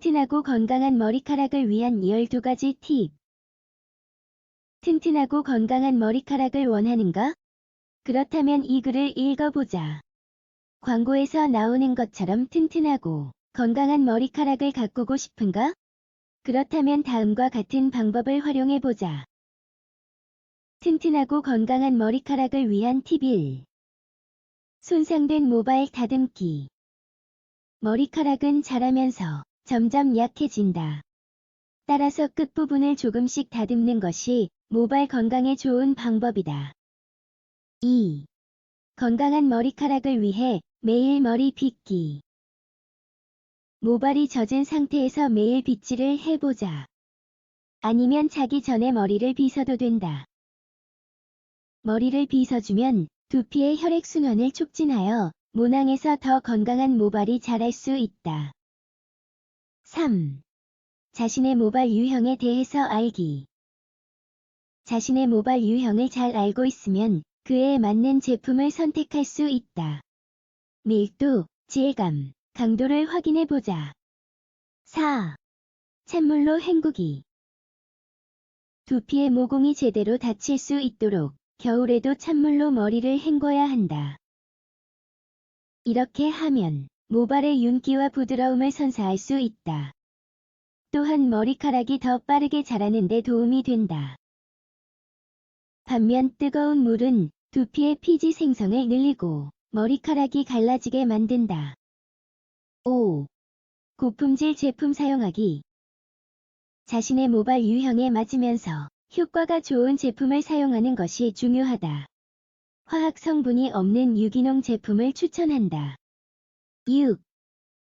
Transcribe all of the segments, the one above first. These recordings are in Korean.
튼튼하고 건강한 머리카락을 위한 12가지 팁. 튼튼하고 건강한 머리카락을 원하는가? 그렇다면 이 글을 읽어보자. 광고에서 나오는 것처럼 튼튼하고 건강한 머리카락을 가꾸고 싶은가? 그렇다면 다음과 같은 방법을 활용해보자. 튼튼하고 건강한 머리카락을 위한 팁 1. 손상된 모발 다듬기. 머리카락은 자라면서 점점 약해진다. 따라서 끝부분을 조금씩 다듬는 것이 모발 건강에 좋은 방법이다. 2. 건강한 머리카락을 위해 매일 머리 빗기. 모발이 젖은 상태에서 매일 빗질을 해보자. 아니면 자기 전에 머리를 빗어도 된다. 머리를 빗어주면 두피의 혈액순환을 촉진하여 모낭에서 더 건강한 모발이 자랄 수 있다. 3. 자신의 모발 유형에 대해서 알기. 자신의 모발 유형을 잘 알고 있으면 그에 맞는 제품을 선택할 수 있다. 밀도, 질감, 강도를 확인해 보자. 4. 찬물로 헹구기. 두피의 모공이 제대로 닫힐 수 있도록 겨울에도 찬물로 머리를 헹궈야 한다. 이렇게 하면 모발의 윤기와 부드러움을 선사할 수 있다. 또한 머리카락이 더 빠르게 자라는 데 도움이 된다. 반면 뜨거운 물은 두피의 피지 생성을 늘리고 머리카락이 갈라지게 만든다. 5. 고품질 제품 사용하기. 자신의 모발 유형에 맞으면서 효과가 좋은 제품을 사용하는 것이 중요하다. 화학 성분이 없는 유기농 제품을 추천한다. 6.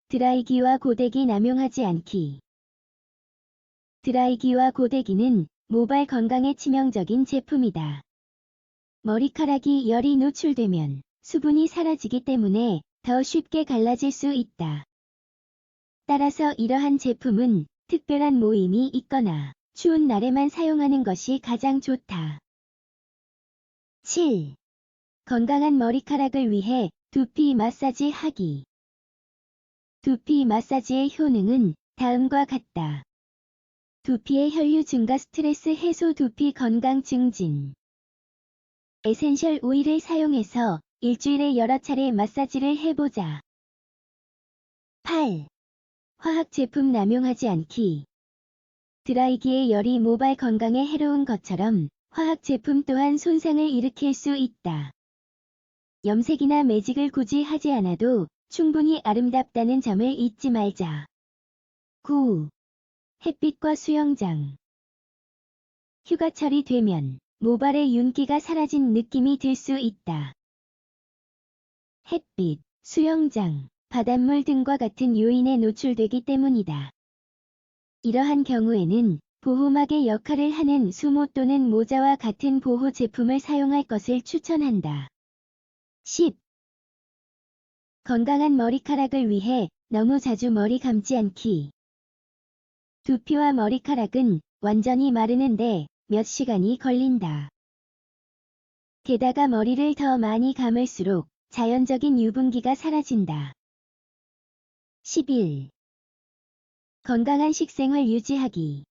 드라이기와 고데기 남용하지 않기. 드라이기와 고데기는 모발 건강에 치명적인 제품이다. 머리카락이 열이 노출되면 수분이 사라지기 때문에 더 쉽게 갈라질 수 있다. 따라서 이러한 제품은 특별한 모임이 있거나 추운 날에만 사용하는 것이 가장 좋다. 7. 건강한 머리카락을 위해 두피 마사지 하기. 두피 마사지의 효능은 다음과 같다. 두피의 혈류 증가 스트레스 해소 두피 건강 증진. 에센셜 오일을 사용해서 일주일에 여러 차례 마사지를 해보자. 8. 화학 제품 남용하지 않기. 드라이기의 열이 모발 건강에 해로운 것처럼 화학 제품 또한 손상을 일으킬 수 있다. 염색이나 매직을 굳이 하지 않아도 충분히 아름답다는 점을 잊지 말자. 9. 햇빛과 수영장. 휴가철이 되면 모발의 윤기가 사라진 느낌이 들 수 있다. 햇빛, 수영장, 바닷물 등과 같은 요인에 노출되기 때문이다. 이러한 경우에는 보호막의 역할을 하는 수모 또는 모자와 같은 보호 제품을 사용할 것을 추천한다. 10. 건강한 머리카락을 위해 너무 자주 머리 감지 않기. 두피와 머리카락은 완전히 마르는데 몇 시간이 걸린다. 게다가 머리를 더 많이 감을수록 자연적인 유분기가 사라진다. 11. 건강한 식생활 유지하기.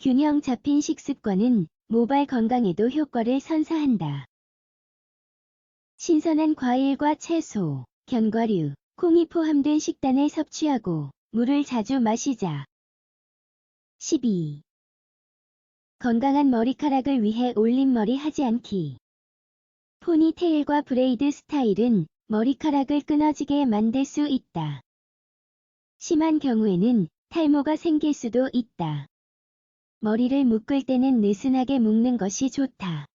균형 잡힌 식습관은 모발 건강에도 효과를 선사한다. 신선한 과일과 채소, 견과류, 콩이 포함된 식단을 섭취하고 물을 자주 마시자. 12. 건강한 머리카락을 위해 올림머리 하지 않기. 포니테일과 브레이드 스타일은 머리카락을 끊어지게 만들 수 있다. 심한 경우에는 탈모가 생길 수도 있다. 머리를 묶을 때는 느슨하게 묶는 것이 좋다.